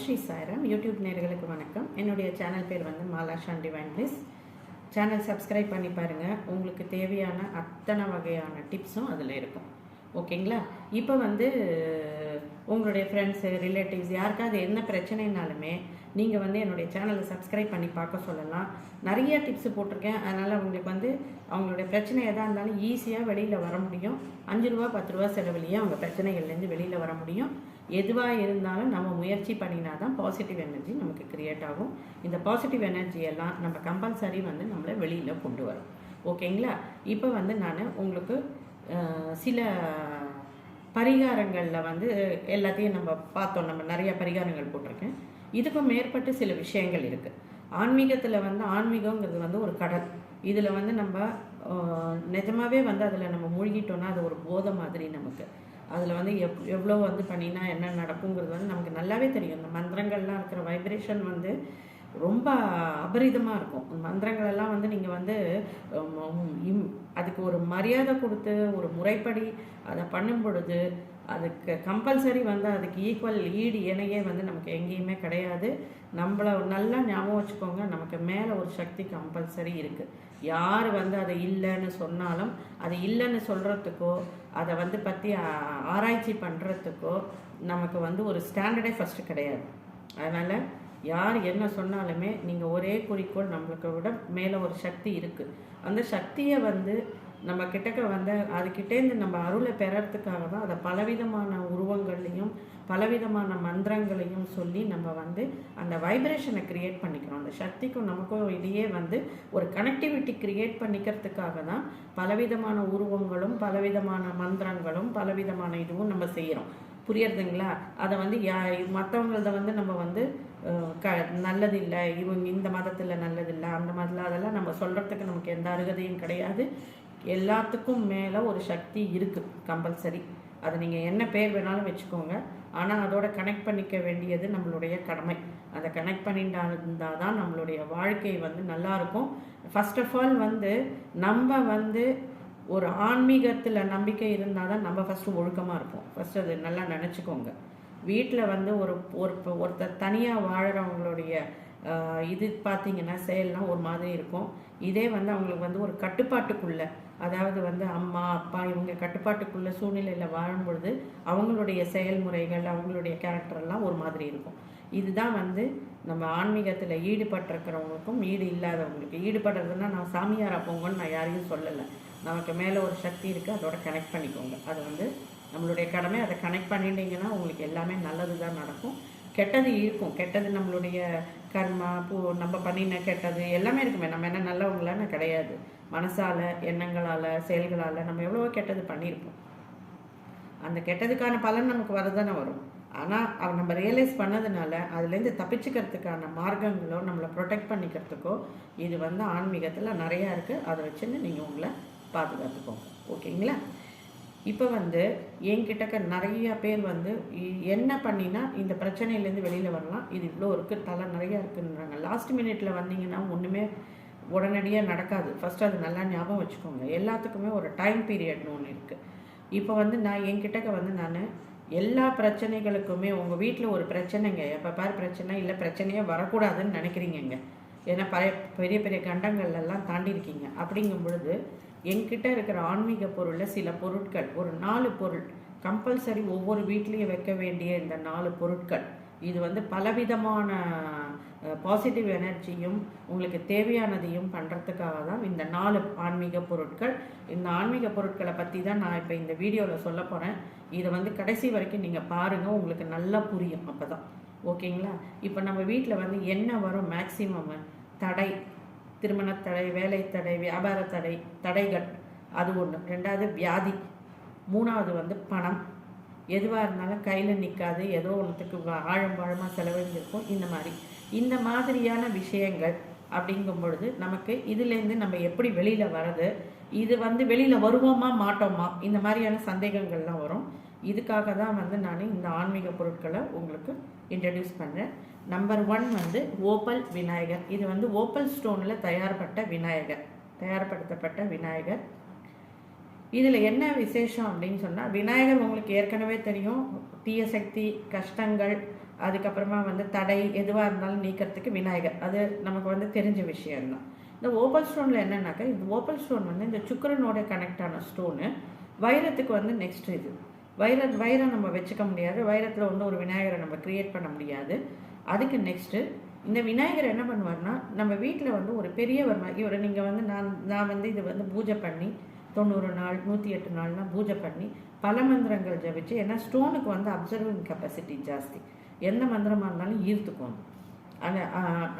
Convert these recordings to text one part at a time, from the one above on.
Sri Sairam. YouTube நேர்களுக்கு வணக்கம். என்னுடைய சேனல் பேர் வந்து மாலாஷான் டிவைன் பிளிஸ் சேனல் சப்ஸ்கிரைப் பண்ணி பாருங்கள் உங்களுக்கு தேவையான அத்தனை வகையான டிப்ஸும் அதில் இருக்கும். ஓகேங்களா இப்போ வந்து உங்களுடைய ஃப்ரெண்ட்ஸு ரிலேட்டிவ்ஸ் யாருக்காவது என்ன பிரச்சனைனாலுமே நீங்கள் வந்து என்னுடைய சேனலை சப்ஸ்கிரைப் பண்ணி பார்க்க சொல்லலாம். நிறைய டிப்ஸ் போட்டிருக்கேன். அதனால் உங்களுக்கு வந்து அவங்களுடைய பிரச்சனை எதாக இருந்தாலும் ஈஸியாக வெளியில் வர முடியும். அஞ்சு ரூபா பத்து ரூபா செலவுலேயே அவங்க பிரச்சனைகள்லேருந்து வெளியில் வர முடியும். எதுவாக இருந்தாலும் நம்ம முயற்சி பண்ணினா தான் பாசிட்டிவ் எனர்ஜி நமக்கு க்ரியேட் ஆகும். இந்த பாசிட்டிவ் எனர்ஜி எல்லாம் நம்ம கம்பல்சரி வந்து நம்மளை வெளியில் கொண்டு வரும். ஓகேங்களா இப்போ வந்து நான் உங்களுக்கு சில பரிகாரங்களில் வந்து எல்லாத்தையும் நம்ம பார்த்தோம். நம்ம நிறைய பரிகாரங்கள் போட்டிருக்கேன். இதுக்கும் மேற்பட்டு சில விஷயங்கள் இருக்குது ஆன்மீகத்தில் வந்து ஆன்மீகங்கிறது வந்து ஒரு கடல். இதில் வந்து நம்ம நிஜமாகவே நிஜமாவே வந்து அதில் நம்ம மூழ்கிட்டோன்னா அது ஒரு போதை மாதிரி நமக்கு. அதில் வந்து எப் எவ்வளோ வந்து பண்ணினா என்ன நடக்குங்கிறது வந்து நமக்கு நல்லாவே தெரியும். இந்த மந்திரங்கள்லாம் இருக்கிற வைப்ரேஷன் வந்து ரொம்ப அபரிதமாக இருக்கும். மந்திரங்களெல்லாம் வந்து நீங்கள் வந்து இம்- அதுக்கு ஒரு மரியாதை கொடுத்து ஒரு முறைப்படி அதை பண்ணும் பொழுது அதுக்கு கம்பல்சரி வந்து அதுக்கு ஈக்குவல் ஈடு இணையே வந்து நமக்கு எங்கேயுமே கிடையாது. நம்மள நல்லா ஞாபகம் வச்சுக்கோங்க நமக்கு மேலே ஒரு சக்தி கம்பல்சரி இருக்குது யார் வந்து அதை இல்லைன்னு சொன்னாலும் அது இல்லைன்னு சொல்கிறதுக்கோ அதை வந்து பற்றி ஆராய்ச்சி பண்ணுறதுக்கோ நமக்கு வந்து ஒரு ஸ்டாண்டர்டே ஃபஸ்ட்டு கிடையாது. அதனால் யார் என்ன சொன்னாலுமே நீங்கள் ஒரே குறிக்கோள் நம்மளுக்கு விட மேலே ஒரு சக்தி இருக்குது அந்த சக்தியை வந்து நம்ம கிட்டக்க வந்து அதுக்கிட்டேருந்து நம்ம அருளை பெறறதுக்காக தான் அதை பலவிதமான உருவங்கள்லையும் பலவிதமான மந்திரங்களையும் சொல்லி நம்ம வந்து அந்த வைப்ரேஷனை கிரியேட் பண்ணிக்கிறோம். அந்த சக்திக்கும் நமக்கும் இடையே வந்து ஒரு கனெக்டிவிட்டி கிரியேட் பண்ணிக்கிறதுக்காக தான் பலவிதமான உருவங்களும் பலவிதமான மந்திரங்களும் பலவிதமான இதுவும் நம்ம செய்கிறோம் புரியறதுங்களா? அதை வந்து யா மற்றவங்களத வந்து நம்ம வந்து க நல்லதில்லை இவங்க இந்த மதத்தில் நல்லதில்லை அந்த மதத்தில் அதெல்லாம் நம்ம சொல்கிறதுக்கு நமக்கு எந்த அருகதையும் கிடையாது. எல்லாத்துக்கும் மேலே ஒரு சக்தி இருக்குது கம்பல்சரி அதை நீங்கள் என்ன பேர் வேணாலும் வச்சுக்கோங்க. ஆனால் அதோட கனெக்ட் பண்ணிக்க வேண்டியது நம்மளுடைய கடமை. அதை கனெக்ட் பண்ணிட்டா இருந்தால் தான் நம்மளுடைய வாழ்க்கை வந்து நல்லா இருக்கும். ஃபர்ஸ்ட் ஆஃப் ஆல் வந்து நம்ம வந்து ஒரு ஆன்மீகத்தில் நம்பிக்கை இருந்தால் தான் நம்ம ஃபஸ்ட்டு ஒழுக்கமாக இருப்போம். ஃபஸ்ட் அது நல்லா நினச்சிக்கோங்க. வீட்டில் வந்து ஒரு ஒரு ஒருத்தர் தனியாக வாழ்கிறவங்களுடைய இது பார்த்தீங்கன்னா செயல்லாம் ஒரு மாதிரி இருக்கும். இதே வந்து அவங்களுக்கு வந்து ஒரு கட்டுப்பாட்டுக்குள்ளே அதாவது வந்து அம்மா அப்பா இவங்க கட்டுப்பாட்டுக்குள்ள சூழ்நிலையில் வாழும்பொழுது அவங்களுடைய செயல்முறைகள் அவங்களுடைய கேரக்டர்லாம் ஒரு மாதிரி இருக்கும். இதுதான் வந்து நம்ம ஆன்மீகத்தில் ஈடுபட்டிருக்கிறவங்களுக்கும் ஈடு இல்லாதவங்களுக்கு. ஈடுபடுறதுன்னா நான் சாமியாராக போங்கன்னு நான் யாரையும் சொல்லலை. நமக்கு மேலே ஒரு சக்தி இருக்குது அதோட கனெக்ட் பண்ணிக்கோங்க. அது வந்து நம்மளுடைய கடமை. அதை கனெக்ட் பண்ணிட்டீங்கன்னா உங்களுக்கு எல்லாமே நல்லது தான் நடக்கும். கெட்டது இருக்கும். கெட்டது நம்மளுடைய கர்மா பூ நம்ம பண்ணின கெட்டது எல்லாமே இருக்குமே. நம்ம என்ன நல்லவங்களான்னு கிடையாது. மனசால எண்ணங்களால் செயல்களால் நம்ம எவ்வளவோ கெட்டது பண்ணியிருப்போம். அந்த கெட்டதுக்கான பலன் நமக்கு வரதானே வரும். ஆனால் அவ நம்ம ரியலைஸ் பண்ணதுனால அதுலேருந்து தப்பிச்சுக்கிறதுக்கான மார்க்கங்களோ நம்மளை ப்ரொடெக்ட் பண்ணிக்கிறதுக்கோ இது வந்து ஆன்மீகத்தில் நிறையா இருக்குது அதை வச்சுன்னு நீங்கள் உங்களை பாதுகாத்துக்கோங்க. ஓகேங்களா? இப்போ வந்து என்கிட்டக்க நிறைய பேர் வந்து என்ன பண்ணினா இந்த பிரச்சனையிலேருந்து வெளியில் வரலாம். இது இவ்வளோ இருக்குது தலை நிறையா இருக்குன்றாங்க. லாஸ்ட் மினிட்ல வந்தீங்கன்னா ஒன்றுமே உடனடியாக நடக்காது. ஃபர்ஸ்ட் அது நல்லா ஞாபகம் வச்சுக்கோங்க. எல்லாத்துக்குமே ஒரு டைம் பீரியட்னு ஒன்று இருக்குது இப்போ வந்து நான் என்கிட்டக்க வந்து நான் எல்லா பிரச்சனைகளுக்குமே உங்கள் வீட்டில் ஒரு பிரச்சனைங்க. எப்போ பார் பிரச்சனை இல்லை பிரச்சனையே வரக்கூடாதுன்னு நினைக்கிறீங்கங்க. ஏன்னா பழைய பெரிய பெரிய கண்டங்கள்லாம் தாண்டி இருக்கீங்க. அப்படிங்கும் பொழுது என்கிட்ட இருக்கிற ஆன்மீக பொருளில் சில பொருட்கள் ஒரு நாலு பொருள் கம்பல்சரி ஒவ்வொரு வீட்லேயும் வைக்க வேண்டிய இந்த நாலு பொருட்கள். இது வந்து பலவிதமான பாசிட்டிவ் எனர்ஜியும் உங்களுக்கு தேவையானதையும் பண்ணுறதுக்காக தான் இந்த நாலு ஆன்மீக பொருட்கள். இந்த ஆன்மீக பொருட்களை பற்றி தான் நான் இப்போ இந்த வீடியோவில் சொல்ல போகிறேன் இதை வந்து கடைசி வரைக்கும் நீங்கள் பாருங்கள் உங்களுக்கு நல்லா புரியும் அப்போ தான் ஓகேங்களா? இப்போ நம்ம வீட்டில் வந்து என்ன வரும்? மேக்சிமம் தடை. திருமணத்தடை வேலை தடை வியாபார தடை தடைகள் அது ஒன்று ரெண்டாவது வியாதி. மூணாவது வந்து பணம். எதுவாக இருந்தாலும் கையில் நிற்காது ஏதோ ஒன்றுத்துக்கு ஆழம் ஆழமாக செலவழிஞ்சிருக்கும் இந்த மாதிரி. இந்த மாதிரியான விஷயங்கள் அப்படிங்கும் பொழுது நமக்கு இதுலேருந்து நம்ம எப்படி வெளியில் வர்றது? இது வந்து வெளியில் வருவோமா மாட்டோமா? இந்த மாதிரியான சந்தேகங்கள்லாம் வரும். இதுக்காக தான் வந்து நான் இந்த ஆன்மீக பொருட்களை உங்களுக்கு இன்ட்ரடியூஸ் பண்ணுறேன் நம்பர் ஒன் வந்து ஓப்பல் விநாயகர். இது வந்து ஓப்பல் ஸ்டோனில் தயார்பட்ட விநாயகர். தயார்படுத்தப்பட்ட விநாயகர். இதில் என்ன விசேஷம் அப்படின்னு சொன்னால் விநாயகர் உங்களுக்கு ஏற்கனவே தெரியும். தீய சக்தி கஷ்டங்கள் அதுக்கப்புறமா வந்து தடை எதுவாக இருந்தாலும் நீக்கிறதுக்கு விநாயகர். அது நமக்கு வந்து தெரிஞ்ச விஷயம்தான் இந்த ஓப்பல் ஸ்டோனில் என்னன்னாக்கா இந்த ஓப்பல் ஸ்டோன் வந்து இந்த சுக்கரனோட கனெக்ட் ஆன ஸ்டோனு வைரத்துக்கு வந்து நெக்ஸ்ட் இது. வைர வைரம் நம்ம வச்சுக்க முடியாது. வைரத்தில் வந்து ஒரு விநாயகரை நம்ம க்ரியேட் பண்ண முடியாது. அதுக்கு நெக்ஸ்ட்டு இந்த விநாயகர் என்ன பண்ணுவார்னா நம்ம வீட்டில் வந்து ஒரு பெரியவர் இவர் இவரை நீங்கள் வந்து நான் நான் வந்து இது வந்து பூஜை பண்ணி தொண்ணூறு நாள் நூற்றி எட்டு நாள்லாம் பூஜை பண்ணி பல மந்திரங்கள் ஜபிச்சு ஏன்னா ஸ்டோனுக்கு வந்து அப்சர்விங் கெப்பாசிட்டி ஜாஸ்தி. எந்த மந்திரமாக இருந்தாலும் ஈர்த்துக்கும் அது.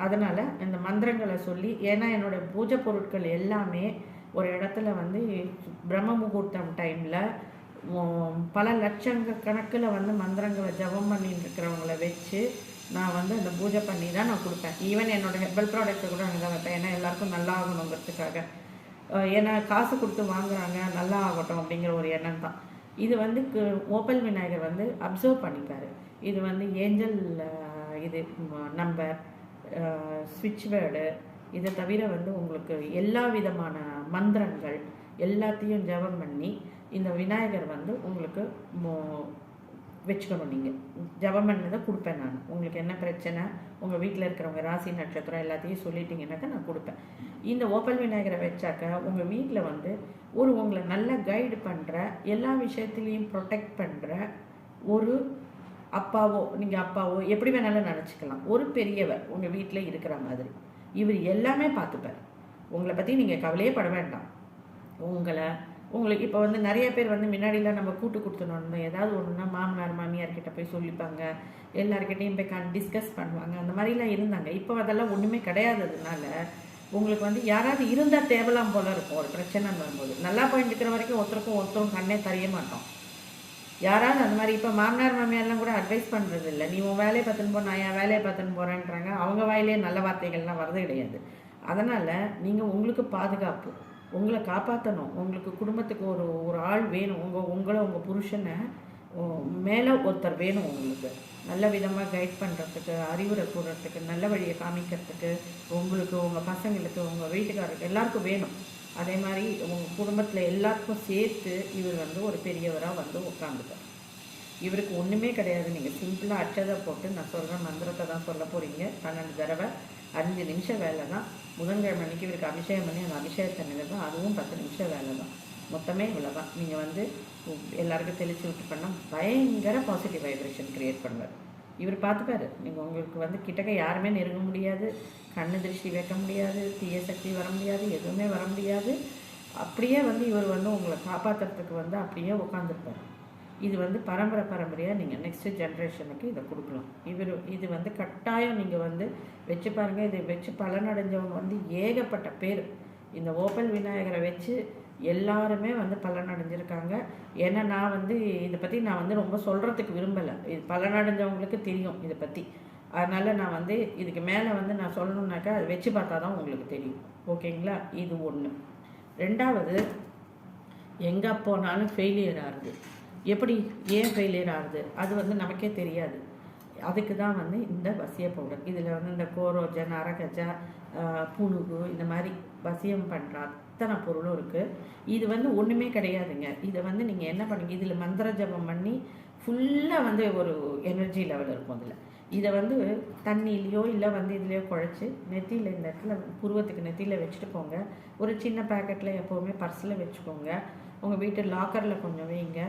அதனால் இந்த மந்திரங்களை சொல்லி ஏன்னா என்னோட பூஜை பொருட்கள் எல்லாமே ஒரு இடத்துல வந்து பிரம்ம முகூர்த்தம் டைமில் பல லட்சங்க கணக்கில் வந்து மந்திரங்களை ஜபம் பண்ணிட்டு இருக்கிறவங்கள வச்சு நான் வந்து அந்த பூஜை பண்ணி தான் நான் கொடுப்பேன். ஈவன் என்னோட ஹெர்பல் ப்ராடக்ட்டை கூட அங்கே தான் வைப்பேன். ஏன்னா எல்லாருக்கும் நல்லா ஆகணுங்கிறதுக்காக ஏன்னா காசு கொடுத்து வாங்குறாங்க நல்லா ஆகட்டும் அப்படிங்கிற ஒரு எண்ணம் தான். இது வந்து ஓப்பல் விநாயகர் வந்து அப்சர்வ் பண்ணிப்பார். இது வந்து ஏஞ்சல் இது நம்பர் ஸ்விட்ச் வேர்டு இதை தவிர வந்து உங்களுக்கு எல்லா விதமான மந்திரங்கள் எல்லாத்தையும் ஜெபம் பண்ணி இந்த விநாயகர் வந்து உங்களுக்கு மோ- வச்சுக்கணும் நீங்கள் ஜெபம் பண்ணதை கொடுப்பேன் நான். உங்களுக்கு என்ன பிரச்சனை? உங்கள் வீட்டில் இருக்கிறவங்க ராசி நட்சத்திரம் எல்லாத்தையும் சொல்லிட்டீங்கன்னாக்கா நான் கொடுப்பேன். இந்த ஓப்பல் விநாயகரை வச்சாக்க உங்கள் வீட்டில் வந்து ஒரு உங்களை நல்லா கைடு பண்ணுற எல்லா விஷயத்துலேயும் ப்ரொடெக்ட் பண்ணுற ஒரு அப்பாவோ நீங்கள் அப்பாவோ எப்படி வேணாலும் நினச்சிக்கலாம். ஒரு பெரியவர் உங்கள் வீட்டில் இருக்கிற மாதிரி. இவர் எல்லாமே பார்த்துப்பார். உங்களை பற்றி நீங்கள் கவலையே பட வேண்டாம். உங்களை உங்களுக்கு இப்போ வந்து நிறைய பேர் வந்து முன்னாடிலாம் நம்ம கூட்டு கொடுத்துனோம் ஏதாவது ஒன்றுனா மாமனார் மாமியார் கிட்ட போய் சொல்லிப்பாங்க. எல்லாருக்கிட்டையும் போய் கண் டிஸ்கஸ் பண்ணுவாங்க. அந்த மாதிரிலாம் இருந்தாங்க. இப்போ அதெல்லாம் ஒன்றுமே கிடையாததுனால உங்களுக்கு வந்து யாராவது இருந்தால் தேவலாம் போல இருக்கும். ஒரு பிரச்சனைன்னு வரும்போது. நல்லா போயிட்டு இருக்கிற வரைக்கும் ஒருத்தருக்கும் ஒருத்தரும் கண்ணே தெரிய மாட்டோம். யாராவது அந்த மாதிரி இப்போ மாமனார் மாமியார்லாம் கூட அட்வைஸ் பண்ணுறது இல்லை நீ உன் வேலையை பார்த்துன்னு போ நான் என் வேலையை பார்த்துன்னு போகிறேன்றாங்க அவங்க வாயிலே நல்ல வார்த்தைகள்லாம் வரது கிடையாது. அதனால் நீங்கள் உங்களுக்கு பாதுகாப்பு. உங்களை காப்பாற்றணும் உங்களுக்கு குடும்பத்துக்கு ஒரு ஒரு ஆள் வேணும். உங்கள் உங்களை உங்கள் புருஷனை மேலே ஒருத்தர் வேணும் உங்களுக்கு. நல்ல விதமாக கைட் பண்ணுறதுக்கு அறிவுரை கூறுறதுக்கு நல்ல வழியை காமிக்கிறதுக்கு உங்களுக்கு உங்கள் பசங்களுக்கு உங்கள் வீட்டுக்காரருக்கு எல்லாருக்கும் வேணும். அதே மாதிரி உங்கள் குடும்பத்தில் எல்லாருக்கும் சேர்த்து இவர் வந்து ஒரு பெரியவராக வந்து உட்காந்துட்டார் இவருக்கு ஒன்றுமே கிடையாது. நீங்கள் சிம்பிளாக அச்சதை போட்டு நான் சொல்கிற மந்திரத்தை தான் சொல்ல போகிறீங்க பன்னெண்டு தடவை அஞ்சு நிமிஷம் வேலை தான் புதன்கிழமை அன்றைக்கி இவருக்கு அபிஷேகம் பண்ணி அந்த அபிஷேகத்தை நிகழ்தான் அதுவும் பத்து நிமிஷம் வேலை தான். மொத்தமே இவ்வளோ தான் நீங்கள் வந்து எல்லாருக்கும் தெளிச்சு விட்டு பண்ணால் பயங்கர பாசிட்டிவ் வைப்ரேஷன் க்ரியேட் பண்ணுவார். இவர் பார்த்துப்பாரு நீங்கள் உங்களுக்கு வந்து கிட்டக்க யாருமே நெருங்க முடியாது. கண்ணு திருஷ்டி வைக்க முடியாது. தீய சக்தி வர முடியாது. எதுவுமே வர முடியாது. அப்படியே வந்து இவர் வந்து உங்களை காப்பாற்றுறதுக்கு வந்து அப்படியே உட்காந்துருப்பார் இது வந்து பரம்பரை பரம்பரையாக நீங்கள் நெக்ஸ்ட் ஜென்ரேஷனுக்கு இதை கொடுக்கலாம் இவர் இது வந்து கட்டாயம் நீங்கள் வந்து வச்சு பாருங்கள் இதை வச்சு பலனடைஞ்சவங்க வந்து ஏகப்பட்ட பேர். இந்த ஓப்பல் விநாயகரை வச்சு எல்லாருமே வந்து பலனடைஞ்சிருக்காங்க. ஏன்னா நான் வந்து இதை பற்றி நான் வந்து ரொம்ப சொல்கிறதுக்கு விரும்பலை. இது பலனடைஞ்சவங்களுக்கு தெரியும் இதை பற்றி அதனால் நான் வந்து இதுக்கு மேலே வந்து நான் சொல்லணுன்னாக்கா அதை வச்சு பார்த்தா தான் உங்களுக்கு தெரியும். ஓகேங்களா? இது ஒன்று ரெண்டாவது எங்கே போனாலும் ஃபெயிலியர் ஆகுது. எப்படி ஏன் ஃபெயிலியர் ஆகுது? அது வந்து நமக்கே தெரியாது. அதுக்கு தான் வந்து இந்த வசிய பவுடர் இதில் வந்து இந்த கோரோஜன் அரகஜா புழுகு இந்த மாதிரி வசியம் பண்ணுற அத்தனை பொருளும் இருக்குது இது வந்து ஒன்றுமே கிடையாதுங்க. இதை வந்து நீங்கள் என்ன பண்ணுங்க இதில் மந்திர ஜபம் பண்ணி ஃபுல்லாக வந்து ஒரு எனர்ஜி லெவல் இருக்கும் அதில். இதை வந்து தண்ணியிலையோ இல்லை வந்து இதுலேயோ குழச்சி நெத்தியில் இந்த இடத்துல புருவத்துக்கு நெத்தியில் வச்சுட்டு போங்க. ஒரு சின்ன பேக்கெட்டில் எப்போவுமே பர்ஸில் வச்சுக்கோங்க. உங்கள் வீட்டு லாக்கரில் கொஞ்சம் வைங்க.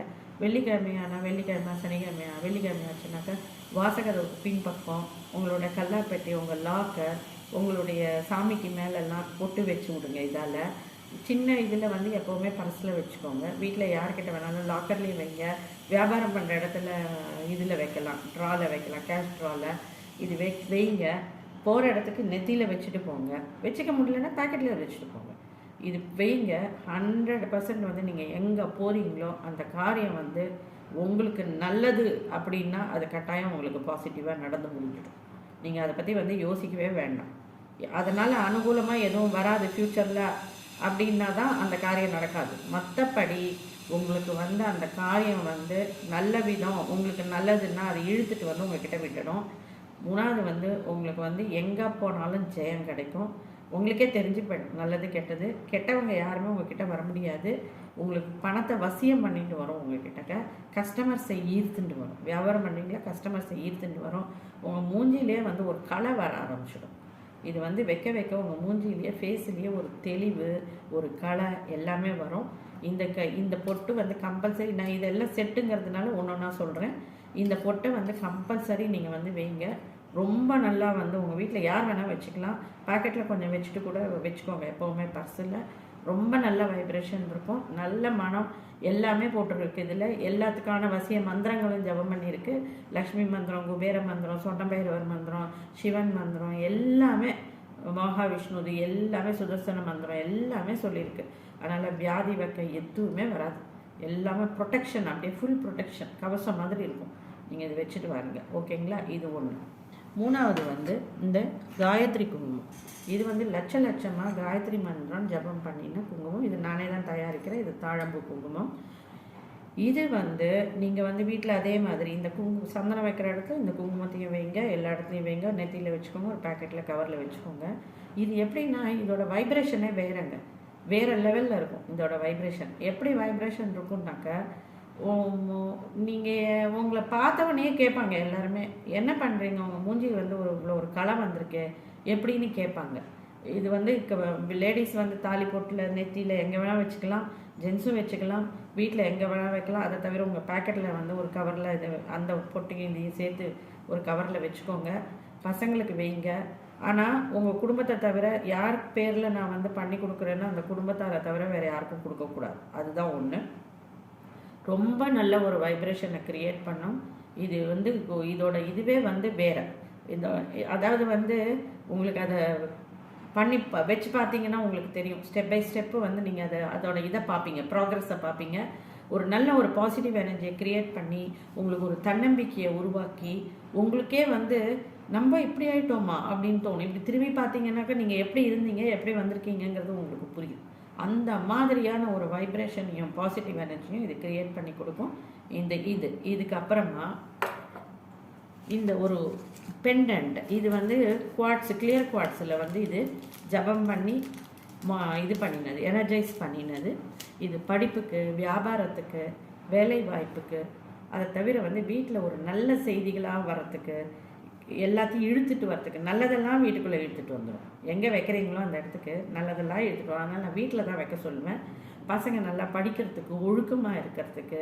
வெள்ளிக்கிழமையானா வெள்ளிக்கிழமை சனிக்கிழமையா வெள்ளிக்கிழமை ஆச்சுனாக்கா பின் பின்பக்கம் உங்களோட கல்லாப்பெட்டி உங்கள் லாக்கர் உங்களுடைய சாமிக்கு மேலெல்லாம் பொட்டு வச்சு விடுங்க இதால். சின்ன இதில் வந்து எப்போவுமே பர்ஸில் வச்சுக்கோங்க. வீட்டில் யார்கிட்ட வேணாலும் லாக்கர்லேயும் வைங்க. வியாபாரம் பண்ணுற இடத்துல இதில் வைக்கலாம் ட்ராவில் வைக்கலாம் கேஷ் ட்ராவில் இது வை வைங்க. போகிற இடத்துக்கு நெத்தியில் வச்சுட்டு போங்க. வச்சுக்க முடியலன்னா பேக்கெட்டில் வச்சுட்டு போங்க. இது வைங்க. ஹண்ட்ரட் பர்சன்ட் வந்து நீங்கள் எங்கே போகிறீங்களோ அந்த காரியம் வந்து உங்களுக்கு நல்லது அப்படின்னா அது கட்டாயம் உங்களுக்கு பாசிட்டிவாக நடந்து முடிஞ்சிடும். நீங்கள் அதை பற்றி வந்து யோசிக்கவே வேண்டாம். அதனால் அனுகூலமாக எதுவும் வராது ஃப்யூச்சரில் அப்படின்னா தான் அந்த காரியம் நடக்காது. மற்றபடி உங்களுக்கு வந்து அந்த காரியம் வந்து நல்ல விதம் உங்களுக்கு நல்லதுன்னா அதை இழுத்துட்டு வந்து உங்ககிட்ட விட்டுடும். மூணாவது வந்து உங்களுக்கு வந்து எங்கே போனாலும் ஜெயம் கிடைக்கும். உங்களுக்கே தெரிஞ்சு போயிடும் நல்லது கெட்டது. கெட்டவங்க யாருமே உங்ககிட்ட வர முடியாது. உங்களுக்கு பணத்தை வசியம் பண்ணிட்டு வரும் உங்ககிட்ட கஸ்டமர்ஸை ஈர்த்துட்டு வரும். வியாபாரம் பண்ணுவீங்களா? கஸ்டமர்ஸை ஈர்த்துட்டு வரும். உங்கள் மூஞ்சிலே வந்து ஒரு களை வர ஆரம்பிச்சிடும். இது வந்து வைக்க வைக்க உங்கள் மூஞ்சிலேயே ஃபேஸ்லேயே ஒரு தெளிவு ஒரு கலை எல்லாமே வரும். இந்த க இந்த பொட்டு வந்து கம்பல்சரி நான் இதெல்லாம் செட்டுங்கிறதுனால ஒன்று ஒன்றா சொல்கிறேன் இந்த பொட்டை வந்து கம்பல்சரி நீங்கள் வந்து வைங்க. ரொம்ப நல்லா வந்து உங்கள் வீட்டில் யார் வேணால் வச்சுக்கலாம். பாக்கெட்டில் கொஞ்சம் வச்சுட்டு கூட வச்சுக்கோங்க. எப்போவுமே பர்ஸில். ரொம்ப நல்ல வைப்ரேஷன் இருக்கும். நல்ல மனம் எல்லாமே போட்டிருக்கு இதில். எல்லாத்துக்கான வசிய மந்திரங்களும் ஜெபம் பண்ணியிருக்கு. லக்ஷ்மி மந்திரம் குபேர மந்திரம் சொண்டபைரவர் மந்திரம் சிவன் மந்திரம் எல்லாமே மகாவிஷ்ணுது எல்லாமே சுதர்சன மந்திரம் எல்லாமே சொல்லியிருக்கு. அதனால் வியாதி வைக்க எதுவுமே வராது. எல்லாமே ப்ரொடெக்ஷன் அப்படியே ஃபுல் ப்ரொடெக்ஷன் கவசம் மாதிரி இருக்கும். நீங்கள் இதை வச்சுட்டு வாருங்க. ஓகேங்களா இது ஒன்று மூணாவது வந்து இந்த காயத்ரி குங்குமம். இது வந்து லட்ச லட்சமாக காயத்ரி மந்திரம் ஜபம் பண்ணின குங்குமம். இது நானே தான் தயாரிக்கிறேன். இது தாழம்பு குங்குமம். இது வந்து நீங்கள் வந்து வீட்டில் அதே மாதிரி இந்த குங்கு சந்தனம் வைக்கிற இடத்துல இந்த குங்குமத்தையும் வைங்க எல்லா இடத்துலையும் வைங்க. நெத்தியில் வச்சுக்கோங்க ஒரு பேக்கெட்டில் கவரில் வச்சுக்கோங்க. இது எப்படின்னா இதோட வைப்ரேஷனே வேறங்க. வேறு லெவலில் இருக்கும். இதோட வைப்ரேஷன் எப்படி வைப்ரேஷன் இருக்கும்னாக்கா நீங்கள் உங்களை பார்த்தவொடனே கேட்பாங்க எல்லாருமே என்ன பண்ணுறீங்க உங்கள் மூஞ்சி வந்து ஒரு இவ்வளோ ஒரு களை வந்திருக்கே எப்படின்னு கேட்பாங்க. இது வந்து லேடிஸ் வந்து தாலி போட்டில் நெத்தியில் எங்கே வேணால் வச்சுக்கலாம் ஜென்ஸும் வச்சுக்கலாம் வீட்டில் எங்கே வேணால் வைக்கலாம். அதை தவிர உங்கள் பேக்கெட்டில் வந்து ஒரு கவரில் இது அந்த பொட்டியும் சேர்த்து ஒரு கவரில் வச்சுக்கோங்க. பசங்களுக்கு வைங்க. ஆனால் உங்கள் குடும்பத்தை தவிர யார் பேரில் நான் வந்து பண்ணி கொடுக்குறேன்னா அந்த குடும்பத்தாரை தவிர வேறு யாருக்கும் கொடுக்கக்கூடாது. அதுதான் ஒன்று ரொம்ப நல்ல ஒரு வைப்ரேஷனை க்ரியேட் பண்ணும். இது வந்து இதோட இதுவே வந்து வேற. இந்த அதாவது வந்து உங்களுக்கு அதை பண்ணி ப- வச்சு பார்த்தீங்கன்னா உங்களுக்கு தெரியும். ஸ்டெப் பை ஸ்டெப்பு வந்து நீங்கள் அதை அதோட இதை பார்ப்பீங்க. ப்ராக்ரஸை பார்ப்பீங்க. ஒரு நல்ல ஒரு பாசிட்டிவ் எனர்ஜியை க்ரியேட் பண்ணி உங்களுக்கு ஒரு தன்னம்பிக்கையை உருவாக்கி உங்களுக்கே வந்து நம்ம இப்படி ஆயிட்டோமா அப்படின்னு தோணும். இப்படி திரும்பி பார்த்தீங்கன்னாக்கா நீங்கள் எப்படி இருந்தீங்க எப்படி வந்திருக்கீங்கங்கிறது உங்களுக்கு புரியும். அந்த மாதிரியான ஒரு வைப்ரேஷனையும் பாசிட்டிவ் எனர்ஜியும் இது கிரியேட் பண்ணி கொடுக்கும். இந்த இது இதுக்கப்புறமா இந்த ஒரு பெண்டன்ட் இது வந்து குவாட்ஸ் கிளியர் குவாட்ஸில் வந்து இது ஜபம் பண்ணி மா இது பண்ணினது எனர்ஜைஸ் பண்ணினது. இது படிப்புக்கு வியாபாரத்துக்கு வேலை வாய்ப்புக்கு அதை தவிர வந்து வீட்டில் ஒரு நல்ல செய்திகளாக வரத்துக்கு எல்லாத்தையும் இழுத்துட்டு வரத்துக்கு நல்லதெல்லாம் வீட்டுக்குள்ளே இழுத்துட்டு வந்துடும் எங்கே வைக்கிறீங்களோ அந்த இடத்துக்கு நல்லதெல்லாம் இழுத்துட்டு வரும் அதனால் நான் வீட்டில் தான் வைக்க சொல்லுவேன். பசங்க நல்லா படிக்கிறதுக்கு ஒழுக்கமாக இருக்கிறதுக்கு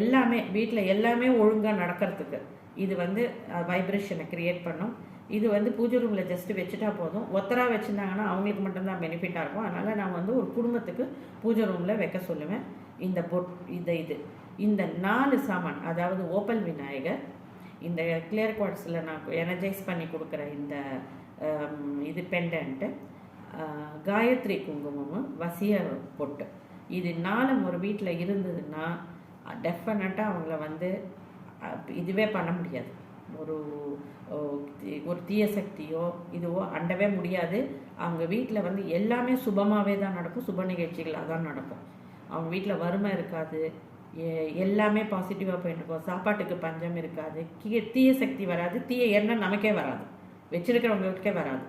எல்லாமே வீட்டில் எல்லாமே ஒழுங்காக நடக்கிறதுக்கு இது வந்து வைப்ரேஷனை க்ரியேட் பண்ணும். இது வந்து பூஜை ரூமில் ஜஸ்ட் வச்சுட்டா போதும். ஒத்தராக வச்சுருந்தாங்கன்னா அவங்களுக்கு மட்டும்தான் பெனிஃபிட்டாக இருக்கும். அதனால் நான் வந்து ஒரு குடும்பத்துக்கு பூஜை ரூமில் வைக்க சொல்லுவேன். இந்த பொட் இந்த இது. இந்த நாலு சாமான் அதாவது ஓப்பல் விநாயகர் இந்த கிளியர் குவார்ட்ஸில் நான் எனர்ஜைஸ் பண்ணி கொடுக்குற இந்த இது பெண்டன்ட்டு காயத்ரி குங்குமமும் வசிய பொட்டு. இது நாலும் ஒரு வீட்டில் இருந்ததுன்னா டெஃபினட்டாக அவங்கள வந்து இதுவே பண்ண முடியாது. ஒரு தி- ஒரு தீய சக்தியோ இதுவோ அண்டவே முடியாது. அவங்க வீட்டில் வந்து எல்லாமே சுபமாகவே தான் நடக்கும். சுப நிகழ்ச்சிகளாக தான் நடக்கும். அவங்க வீட்டில் வறுமை இருக்காது. எல்லாமே பாசிட்டிவாக போயிட்டு இருக்கும் சாப்பாட்டுக்கு பஞ்சம் இருக்காது. தீய சக்தி வராது. தீய எண்ணம் நமக்கே வராது. வச்சிருக்கிறவங்களுக்கே வராது.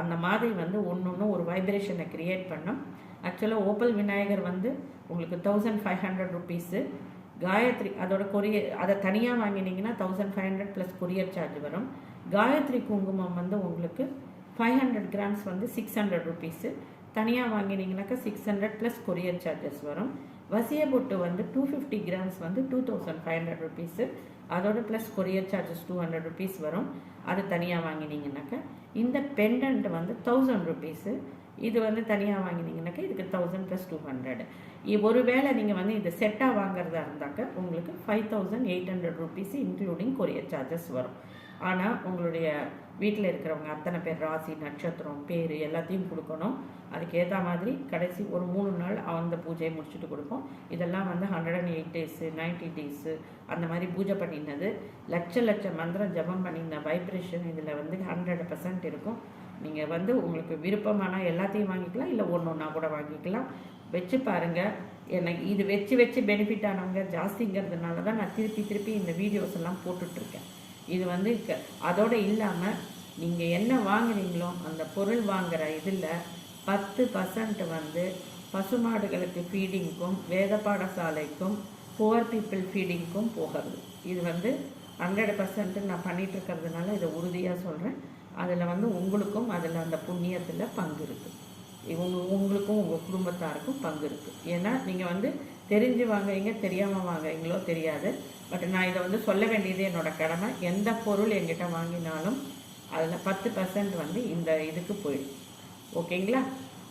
அந்த மாதிரி வந்து ஒன்று ஒன்று ஒரு வைப்ரேஷனை கிரியேட் பண்ணும். ஆக்சுவலாக ஓப்பல் விநாயகர் வந்து உங்களுக்கு thousand five hundred rupees Gayathri அதோட கொரியர் அதை தனியாக வாங்கினீங்கன்னா thousand five hundred plus courier charge வரும். காயத்ரி குங்குமம் வந்து உங்களுக்கு ஃபைவ் ஹண்ட்ரட் கிராம்ஸ் வந்து சிக்ஸ் ஹண்ட்ரட் ருபீஸு தனியாக வாங்கினீங்கனாக்கா six hundred plus courier charges வரும். வசிய பொட்டு வந்து டூ ஃபிஃப்டி கிராம்ஸ் வந்து two thousand five hundred rupees அதோட plus courier charges two hundred rupees வரும். அது தனியாக வாங்கினீங்கனாக்கா இந்த பெண்டன்ட் வந்து தௌசண்ட் ருபீஸு இது வந்து தனியாக வாங்கினீங்கனாக்கா இதுக்கு தௌசண்ட் ப்ளஸ் டூ ஹண்ட்ரட் ஒருவேளை நீங்கள் வந்து இது செட்டாக வாங்குறதா இருந்தாக்க உங்களுக்கு five thousand eight hundred rupees including courier charges வரும். ஆனால் உங்களுடைய வீட்டில் இருக்கிறவங்க அத்தனை பேர் ராசி நட்சத்திரம் பேர் எல்லாத்தையும் கொடுக்கணும். அதுக்கேற்ற மாதிரி கடைசி ஒரு மூணு நாள் அந்த பூஜையை முடிச்சுட்டு கொடுப்போம். இதெல்லாம் வந்து hundred and eight days ninety days அந்த மாதிரி பூஜை பண்ணினது. லட்ச லட்ச மந்திரம் ஜபம் பண்ணின வைப்ரேஷன் இதில் வந்து ஹண்ட்ரட் பர்சன்ட் இருக்கும். நீங்கள் வந்து உங்களுக்கு விருப்பமான எல்லாத்தையும் வாங்கிக்கலாம் இல்லை ஒன்று ஒன்றா கூட வாங்கிக்கலாம். வச்சு பாருங்கள் எனக்கு இது வச்சு வச்சு பெனிஃபிட் ஆனவங்க ஜாஸ்திங்கிறதுனால தான் நான் திருப்பி திருப்பி இந்த வீடியோஸ் எல்லாம் போட்டுட்ருக்கேன் இது வந்து க- இல்லாமல் நீங்கள் என்ன வாங்குறீங்களோ அந்த பொருள் வாங்குகிற இதில் பத்து பர்சன்ட் வந்து பசுமாடுகளுக்கு ஃபீடிங்க்கும் வேத பாடசாலைக்கும் புவர் பீப்புள் ஃபீடிங்க்கும் போகிறது. இது வந்து ஹண்ட்ரட் பர்சன்ட் நான் பண்ணிகிட்டு இருக்கிறதுனால இதை உறுதியாக சொல்கிறேன் அதில் வந்து உங்களுக்கும் அதில் அந்த புண்ணியத்தில் பங்கு இருக்குது இவங்க உங்களுக்கும் உங்கள் குடும்பத்தாருக்கும் பங்கு இருக்குது ஏன்னா நீங்கள் வந்து தெரிஞ்சு வாங்குறீங்க தெரியாமல் வாங்குறீங்களோ தெரியாது. பட் நான் இதை வந்து சொல்ல வேண்டியது என்னோடய கடமை. எந்த பொருள் என்கிட்ட வாங்கினாலும் அதில் பத்து பர்சன்ட் வந்து இந்த இதுக்கு போயிடும். ஓகேங்களா?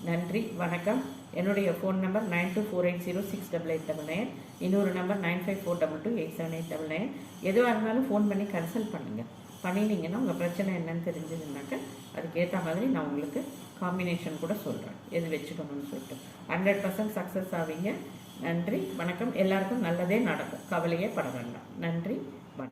நன்றி வணக்கம். என்னுடைய phone number nine two four eight zero six double eight double nine இன்னொரு number nine five four double two eight seven eight double nine எதுவாக இருந்தாலும் ஃபோன் பண்ணி கன்சல்ட் பண்ணுங்கள் பண்ணினீங்கன்னா உங்கள் பிரச்சனை என்னன்னு தெரிஞ்சதுனாக்க அதுக்கேற்ற மாதிரி நான் உங்களுக்கு காம்பினேஷன் கூட சொல்கிறேன் எது வச்சுக்கணும்னு சொல்லிட்டு. ஹண்ட்ரட் பர்சன்ட் சக்ஸஸ் ஆவீங்க. நன்றி வணக்கம். எல்லாருக்கும் நல்லதே நடக்கும். கவலையே பட வேண்டாம். நன்றி.